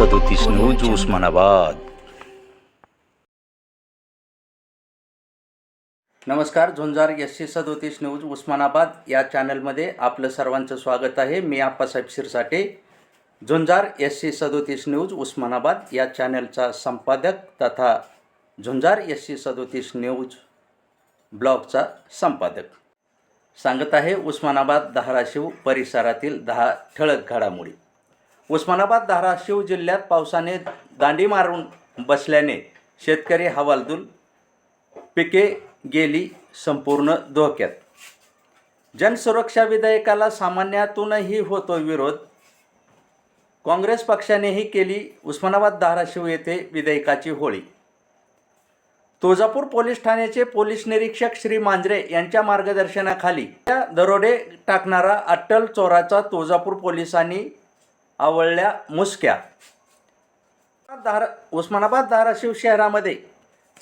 उस्मानाबाद नमस्कार झुंजार S C सदोतीस news Osmanabad या चॅनलमध्ये आपलं सर्वांचं स्वागत आहे. मी आप्पासाहेब शिरसाटे झुंजार एस सी सदोतीस न्यूज उस्मानाबाद या चॅनलचा संपादक तथा झुंजार एस सी सदोतीस न्यूज ब्लॉगचा संपादक. सांगत आहे उस्मानाबाद धाराशिव परिसरातील दहा ठळक घडामोडी. उस्मानाबाद धाराशिव जिल्ह्यात पावसाने दांडी मारून बसल्याने शेतकरी हवालदूल पिके गेली संपूर्ण धोक्यात. जनसुरक्षा विधेयकाला सामान्यातूनही होतो विरोध. काँग्रेस पक्षानेही केली उस्मानाबाद धाराशिव येथे विधेयकाची होळी. तुळजापूर पोलीस ठाण्याचे पोलीस निरीक्षक श्री मांजरे यांच्या मार्गदर्शनाखाली त्या दरोडे टाकणारा अट्टल चोराचा तुळजापूर पोलिसांनी आवळल्या मुसक्या. धार उस्मानाबाद धाराशिव शहरामध्ये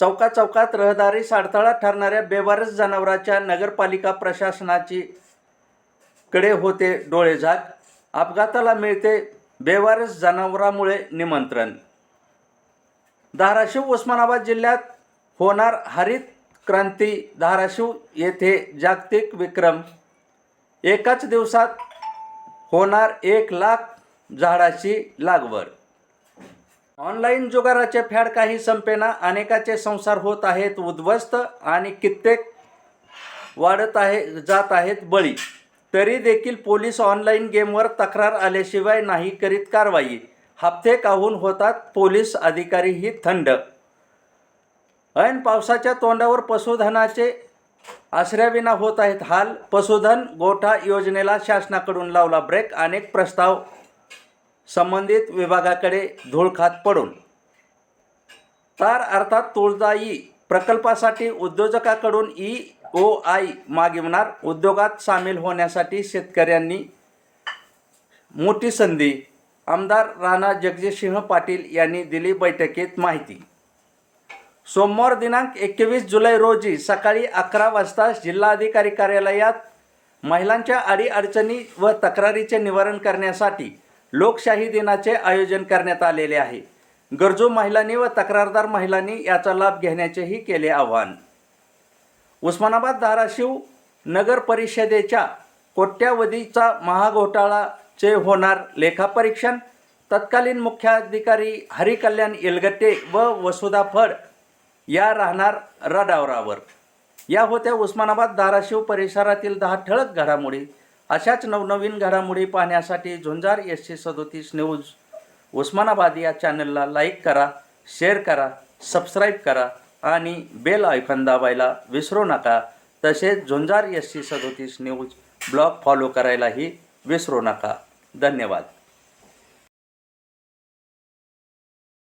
चौका चौकात रहदारी साडथळा ठरणाऱ्या बेवारस जनावराच्या नगरपालिका प्रशासनाची कडे होते डोळेझाक. अपघाताला मिळते बेवारस जनावरामुळे निमंत्रण. धाराशिव उस्मानाबाद जिल्ह्यात होणार हरित क्रांती धाराशिव येथे जागतिक विक्रम. एकाच दिवसात होणार एक लाख झाडाची लागवड. ऑनलाईन जुगाराचे फॅड काही संपेना अनेकाचे संसार होत आहेत उद्ध्वस्त आणि कित्येक वाढत आहे जात आहेत बळी. तरी देखील पोलीस ऑनलाईन गेमवर तक्रार आल्याशिवाय नाही करीत कारवाई. हप्ते काहून होतात? पोलीस अधिकारीही थंड. ऐन पावसाच्या तोंडावर पशुधनाचे आश्रयाविना होत आहेत हाल. पशुधन गोठा योजनेला शासनाकडून लावला ब्रेक अनेक प्रस्ताव संबंधित विभागाकडे धूळखात पडून. तार अर्थात तुळजाई प्रकल्पासाठी उद्योजकाकडून ई ओ आय मागविणार उद्योगात सामील होण्यासाठी शेतकऱ्यांनी मोठी संधी आमदार राणा जगजितसिंह पाटील यांनी दिली बैठकीत माहिती. सोमवार दिनांक एकवीस जुलै रोजी सकाळी अकरा वाजता जिल्हाधिकारी कार्यालयात महिलांच्या अडीअडचणी व तक्रारीचे निवारण करण्यासाठी लोकशाही दिनाचे आयोजन करण्यात आलेले आहे. गरजू महिलांनी व तक्रारदार महिलांनी याचा लाभ घेण्याचेही केले आवाहन. उस्मानाबाद धाराशिव नगर परिषदेच्या कोट्यावधीचा महाघोटाळाचे होणार लेखापरीक्षण. तत्कालीन मुख्याधिकारी हरिकल्याण येलगट्टे व वसुधा फड या राहणार रडावरावर या होत्या उस्मानाबाद धाराशिव परिसरातील दहा ठळक घडामोडी. अशाच नवनवीन घडामोडी पाहण्यासाठी झुंजार एस सी सदोतीस न्यूज. उस्मानाबाद या चॅनलला लाईक करा शेअर करा सबस्क्राईब करा आणि बेल आयकॉन दाबायला विसरू नका. तसेच झुंजार एस सी सदोतीस न्यूज ब्लॉग फॉलो करायलाही विसरू नका. धन्यवाद.